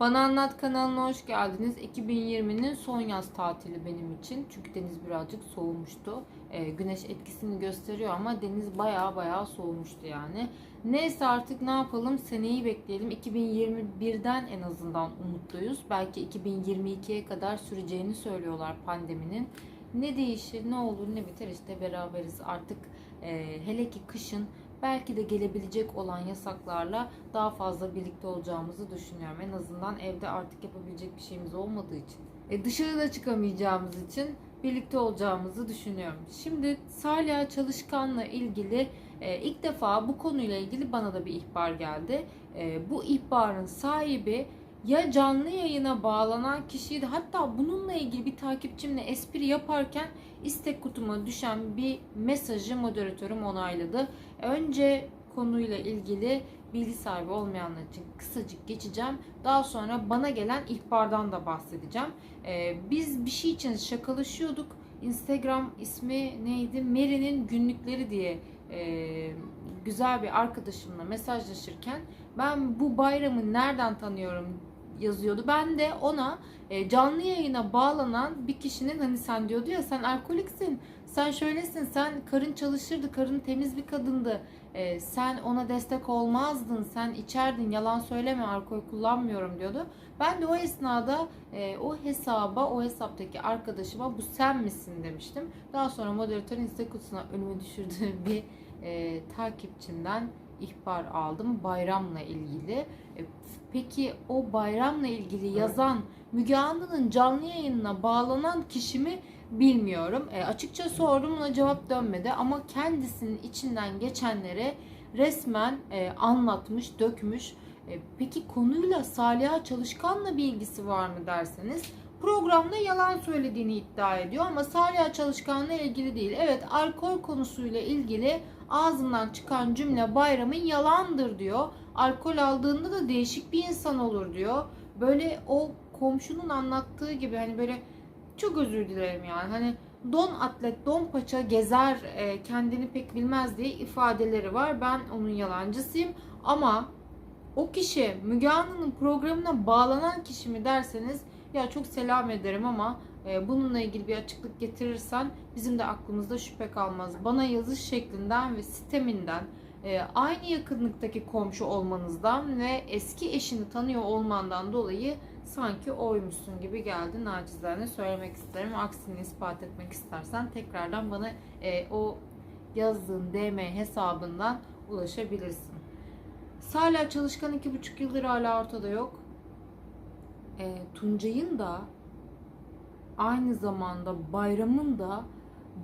Bana Anlat kanalına hoş geldiniz. 2020'nin son yaz tatili benim için. Çünkü deniz birazcık soğumuştu. Ee, güneş etkisini gösteriyor ama deniz baya baya soğumuştu yani. Neyse artık ne yapalım seneyi bekleyelim. 2021'den en azından umutluyuz. Belki 2022'ye kadar süreceğini söylüyorlar pandeminin. Ne değişir, ne olur, ne biter işte beraberiz artık. Ee, hele ki kışın belki de gelebilecek olan yasaklarla daha fazla birlikte olacağımızı düşünüyorum. En azından evde artık yapabilecek bir şeyimiz olmadığı için. E dışarıda çıkamayacağımız için birlikte olacağımızı düşünüyorum. Şimdi Salih Çalışkan'la ilgili e, ilk defa bu konuyla ilgili bana da bir ihbar geldi. E, bu ihbarın sahibi ya canlı yayına bağlanan kişiydi. Hatta bununla ilgili bir takipçimle espri yaparken istek kutuma düşen bir mesajı moderatörüm onayladı. Önce konuyla ilgili bilgi sahibi olmayanlar için kısacık geçeceğim. Daha sonra bana gelen ihbardan da bahsedeceğim. Ee, biz bir şey için şakalaşıyorduk. Instagram ismi neydi? Mary'nin günlükleri diye e, güzel bir arkadaşımla mesajlaşırken ben bu bayramı nereden tanıyorum yazıyordu. Ben de ona e, canlı yayına bağlanan bir kişinin hani sen diyordu ya sen alkoliksin, sen şöylesin, sen karın çalışırdı, karın temiz bir kadındı, e, sen ona destek olmazdın, sen içerdin, yalan söyleme, alkol kullanmıyorum diyordu. Ben de o esnada e, o hesaba, o hesaptaki arkadaşıma bu sen misin demiştim. Daha sonra moderatörün istek kutusuna önüme düşürdüğü bir e, takipçimden ihbar aldım bayramla ilgili. E, Peki o bayramla ilgili yazan Müge Anlı'nın canlı yayınına bağlanan kişi mi bilmiyorum. E, açıkça sordum ona cevap dönmedi ama kendisinin içinden geçenleri resmen e, anlatmış, dökmüş. E, peki konuyla Saliha Çalışkan'la bir ilgisi var mı derseniz programda yalan söylediğini iddia ediyor ama Saliha Çalışkan'la ilgili değil. Evet alkol konusuyla ilgili ağzından çıkan cümle bayramın yalandır diyor. Alkol aldığında da değişik bir insan olur diyor. Böyle o komşunun anlattığı gibi hani böyle çok özür dilerim yani hani don atlet don paça gezer e, kendini pek bilmez diye ifadeleri var. Ben onun yalancısıyım ama o kişi Müge Anlı'nın programına bağlanan kişi mi derseniz ya çok selam ederim ama e, bununla ilgili bir açıklık getirirsen bizim de aklımızda şüphe kalmaz. Bana yazış şeklinden ve sisteminden e, aynı yakınlıktaki komşu olmanızdan ve eski eşini tanıyor olmandan dolayı sanki oymuşsun gibi geldi. Nacizane söylemek isterim. Aksini ispat etmek istersen tekrardan bana e, o yazdığın DM hesabından ulaşabilirsin. Salih Çalışkan iki buçuk yıldır hala ortada yok. E, Tuncay'ın da aynı zamanda bayramın da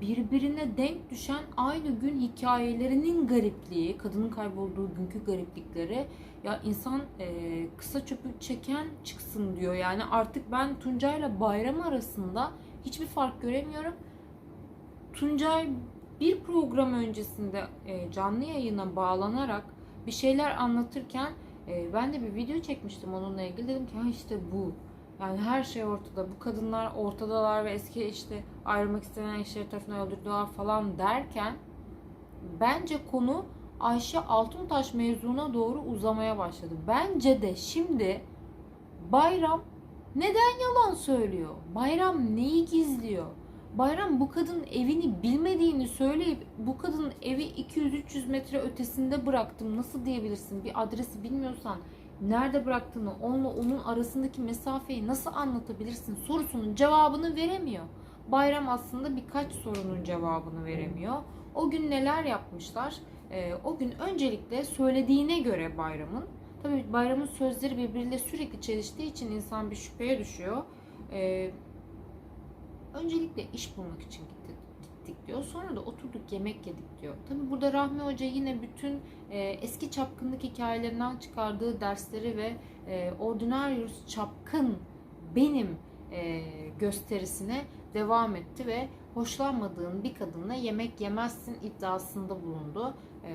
birbirine denk düşen aynı gün hikayelerinin garipliği, kadının kaybolduğu günkü gariplikleri ya insan e, kısa çöpü çeken çıksın diyor. Yani artık ben Tuncay'la bayram arasında hiçbir fark göremiyorum. Tuncay bir program öncesinde e, canlı yayına bağlanarak bir şeyler anlatırken e, ben de bir video çekmiştim onunla ilgili. Dedim ki ha işte bu. Yani her şey ortada. Bu kadınlar ortadalar ve eski işte ayrılmak istenen eşleri tarafından öldürdüler falan derken bence konu Ayşe Altuntaş mevzuna doğru uzamaya başladı. Bence de şimdi Bayram neden yalan söylüyor? Bayram neyi gizliyor? Bayram bu kadının evini bilmediğini söyleyip bu kadının evi 200-300 metre ötesinde bıraktım nasıl diyebilirsin? Bir adresi bilmiyorsan nerede bıraktığını, onunla onun arasındaki mesafeyi nasıl anlatabilirsin sorusunun cevabını veremiyor. Bayram aslında birkaç sorunun cevabını veremiyor. O gün neler yapmışlar? Ee, o gün öncelikle söylediğine göre bayramın, tabii bayramın sözleri birbiriyle sürekli çeliştiği için insan bir şüpheye düşüyor. Ee, öncelikle iş bulmak için gittik, gittik diyor. Sonra da oturduk yemek yedik diyor. Tabi burada Rahmi Hoca yine bütün e, eski çapkınlık hikayelerinden çıkardığı dersleri ve e, Ordinarius çapkın benim e, gösterisine devam etti ve hoşlanmadığın bir kadınla yemek yemezsin iddiasında bulundu. E,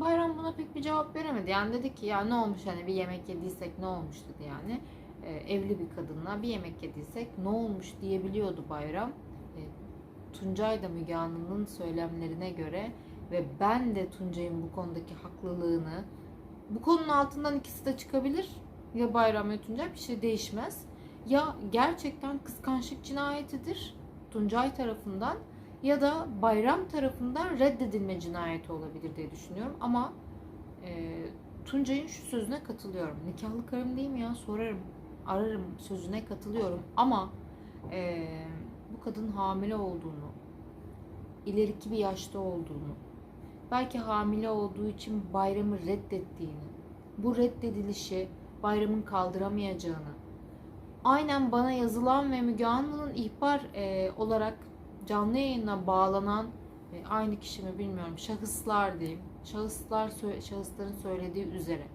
Bayram buna pek bir cevap veremedi. Yani dedi ki ya ne olmuş hani bir yemek yediysek ne olmuş dedi yani. E, evli bir kadınla bir yemek yediysek ne olmuş diyebiliyordu Bayram. E, Tuncay da Müge Anlı'nın söylemlerine göre ve ben de Tuncay'ın bu konudaki haklılığını bu konunun altından ikisi de çıkabilir. ya Bayram ya Tuncay bir şey değişmez. Ya gerçekten kıskançlık cinayetidir Tuncay tarafından ya da Bayram tarafından reddedilme cinayeti olabilir diye düşünüyorum. Ama e, Tuncay'ın şu sözüne katılıyorum. Nikahlı karım değil mi ya sorarım ararım sözüne katılıyorum. Ama e, bu kadın hamile olduğunu, ileriki bir yaşta olduğunu, belki hamile olduğu için bayramı reddettiğini, bu reddedilişi bayramın kaldıramayacağını, aynen bana yazılan ve Müge Anlı'nın ihbar e, olarak canlı yayına bağlanan e, aynı kişi mi bilmiyorum şahıslar diyeyim. Şahıslar şahısların söylediği üzere.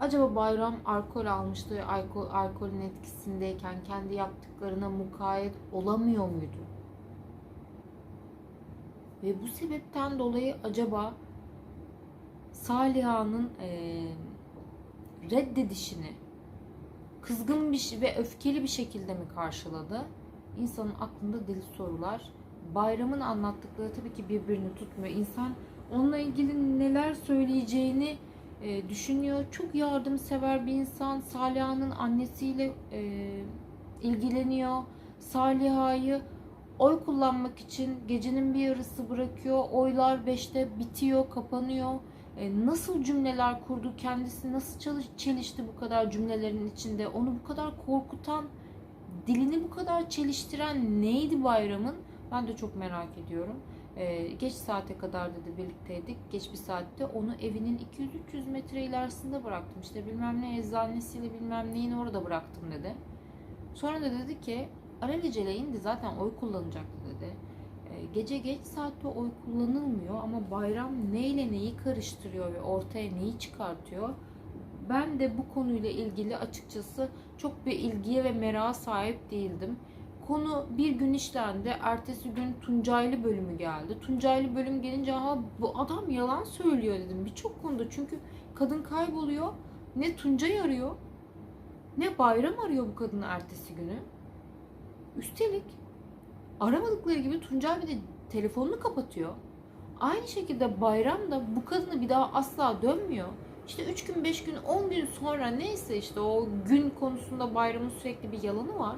Acaba Bayram alkol almıştı alkol, alkolün etkisindeyken kendi yaptıklarına mukayyet olamıyor muydu? Ve bu sebepten dolayı acaba Saliha'nın e, reddedişini kızgın bir ve öfkeli bir şekilde mi karşıladı? İnsanın aklında deli sorular. Bayramın anlattıkları tabii ki birbirini tutmuyor. İnsan onunla ilgili neler söyleyeceğini e, düşünüyor. Çok yardımsever bir insan. Saliha'nın annesiyle e, ilgileniyor. Saliha'yı oy kullanmak için gecenin bir yarısı bırakıyor. Oylar 5'te bitiyor, kapanıyor. E, nasıl cümleler kurdu, kendisi nasıl çalış, çelişti bu kadar cümlelerin içinde, onu bu kadar korkutan, dilini bu kadar çeliştiren neydi bayramın? Ben de çok merak ediyorum. E, geç saate kadar dedi birlikteydik. Geç bir saatte onu evinin 200-300 metre ilerisinde bıraktım. İşte bilmem ne eczanesiyle bilmem neyin orada bıraktım dedi. Sonra da dedi ki alelacele indi zaten oy kullanacaktı dedi. E, gece geç saatte oy kullanılmıyor ama bayram neyle neyi karıştırıyor ve ortaya neyi çıkartıyor? Ben de bu konuyla ilgili açıkçası çok bir ilgiye ve merak sahip değildim. Konu bir gün işlendi. Ertesi gün Tuncaylı bölümü geldi. Tuncaylı bölüm gelince ha bu adam yalan söylüyor dedim. Birçok konuda çünkü kadın kayboluyor. Ne Tuncay arıyor ne Bayram arıyor bu kadını ertesi günü. Üstelik aramadıkları gibi Tuncay bir de telefonunu kapatıyor. Aynı şekilde Bayram da bu kadını bir daha asla dönmüyor. İşte 3 gün, 5 gün, 10 gün sonra neyse işte o gün konusunda Bayram'ın sürekli bir yalanı var.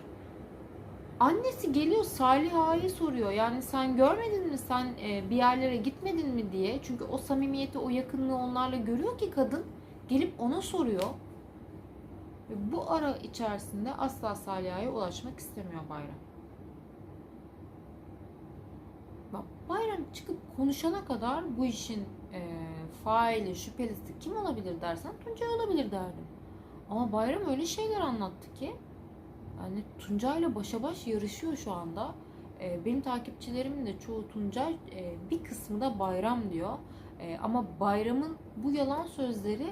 Annesi geliyor Saliha'yı soruyor. Yani sen görmedin mi sen e, bir yerlere gitmedin mi diye. Çünkü o samimiyeti, o yakınlığı onlarla görüyor ki kadın gelip ona soruyor. Ve bu ara içerisinde asla Saliha'ya ulaşmak istemiyor Bayram. Bak Bayram çıkıp konuşana kadar bu işin e, faili, şüphelisi kim olabilir dersen Tuncay olabilir derdim. Ama Bayram öyle şeyler anlattı ki yani Tuncay'la başa baş yarışıyor şu anda. E, benim takipçilerimin de çoğu Tuncay, e, bir kısmı da Bayram diyor. E, ama Bayram'ın bu yalan sözleri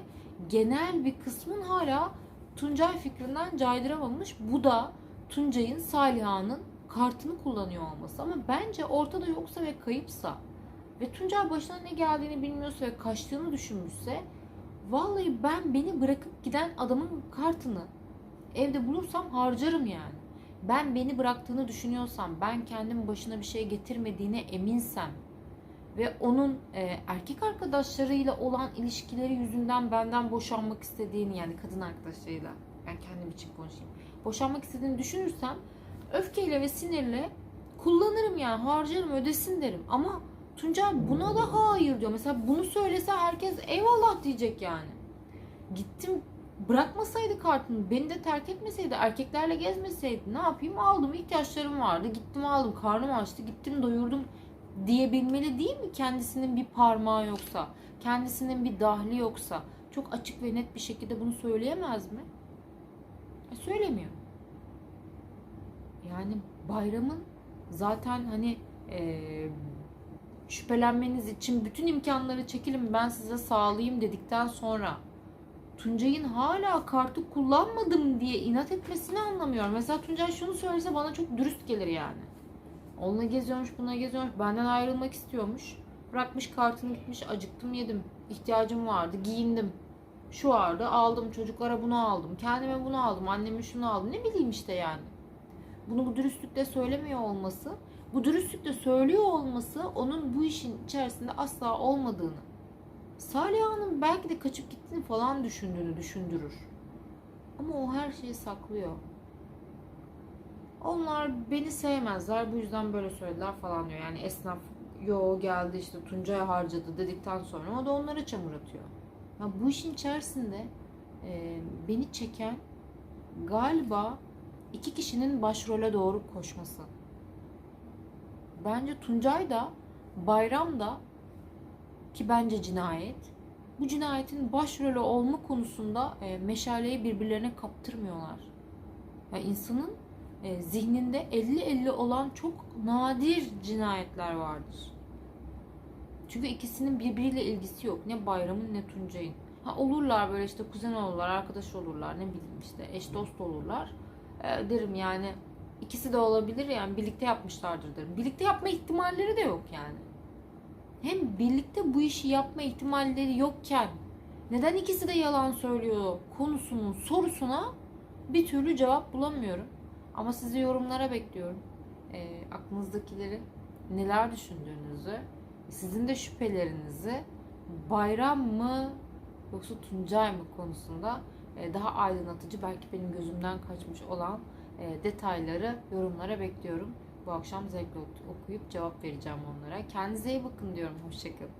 genel bir kısmın hala Tuncay fikrinden caydıramamış. Bu da Tuncay'ın Saliha'nın kartını kullanıyor olması. Ama bence ortada yoksa ve kayıpsa ve Tuncay başına ne geldiğini bilmiyorsa ve kaçtığını düşünmüşse vallahi ben beni bırakıp giden adamın kartını evde bulursam harcarım yani. Ben beni bıraktığını düşünüyorsam, ben kendim başına bir şey getirmediğine eminsem ve onun e, erkek arkadaşlarıyla olan ilişkileri yüzünden benden boşanmak istediğini yani kadın arkadaşlarıyla ben kendim için konuşayım. Boşanmak istediğini düşünürsem öfkeyle ve sinirle kullanırım yani harcarım ödesin derim ama Tuncay buna da hayır diyor. Mesela bunu söylese herkes eyvallah diyecek yani. Gittim bırakmasaydı kartını, beni de terk etmeseydi, erkeklerle gezmeseydi ne yapayım? Aldım, ihtiyaçlarım vardı. Gittim aldım, karnım açtı, gittim doyurdum diyebilmeli değil mi? Kendisinin bir parmağı yoksa, kendisinin bir dahli yoksa çok açık ve net bir şekilde bunu söyleyemez mi? E, söylemiyor. Yani bayramın zaten hani e, şüphelenmeniz için bütün imkanları çekilin ben size sağlayayım dedikten sonra Tuncay'ın hala kartı kullanmadım diye inat etmesini anlamıyorum. Mesela Tuncay şunu söylese bana çok dürüst gelir yani. Onunla geziyormuş, buna geziyormuş, benden ayrılmak istiyormuş. Bırakmış kartını gitmiş, acıktım yedim. İhtiyacım vardı, giyindim. Şu vardı, aldım. Çocuklara bunu aldım. Kendime bunu aldım. Anneme şunu aldım. Ne bileyim işte yani. Bunu bu dürüstlükle söylemiyor olması, bu dürüstlükle söylüyor olması onun bu işin içerisinde asla olmadığını Salih Hanım belki de kaçıp gittiğini falan düşündüğünü düşündürür. Ama o her şeyi saklıyor. Onlar beni sevmezler bu yüzden böyle söylediler falan diyor. Yani esnaf yo geldi işte Tuncay harcadı dedikten sonra o da onlara çamur atıyor. Ya bu işin içerisinde e, beni çeken galiba iki kişinin başrole doğru koşması. Bence Tuncay da Bayram da ki bence cinayet. Bu cinayetin başrolü olma konusunda e, meşaleyi birbirlerine kaptırmıyorlar. Ya insanın e, zihninde 50-50 olan çok nadir cinayetler vardır. Çünkü ikisinin birbiriyle ilgisi yok. Ne Bayram'ın ne Tuncay'ın. Ha olurlar böyle işte kuzen olurlar, arkadaş olurlar, ne bileyim işte eş dost olurlar. E, derim yani ikisi de olabilir yani birlikte yapmışlardır derim. Birlikte yapma ihtimalleri de yok yani. Hem birlikte bu işi yapma ihtimalleri yokken neden ikisi de yalan söylüyor konusunun sorusuna bir türlü cevap bulamıyorum. Ama sizi yorumlara bekliyorum. E, aklınızdakileri neler düşündüğünüzü, sizin de şüphelerinizi Bayram mı yoksa Tuncay mı konusunda e, daha aydınlatıcı belki benim gözümden kaçmış olan e, detayları yorumlara bekliyorum. Bu akşam zevkle okuyup cevap vereceğim onlara. Kendinize iyi bakın diyorum. Hoşçakalın.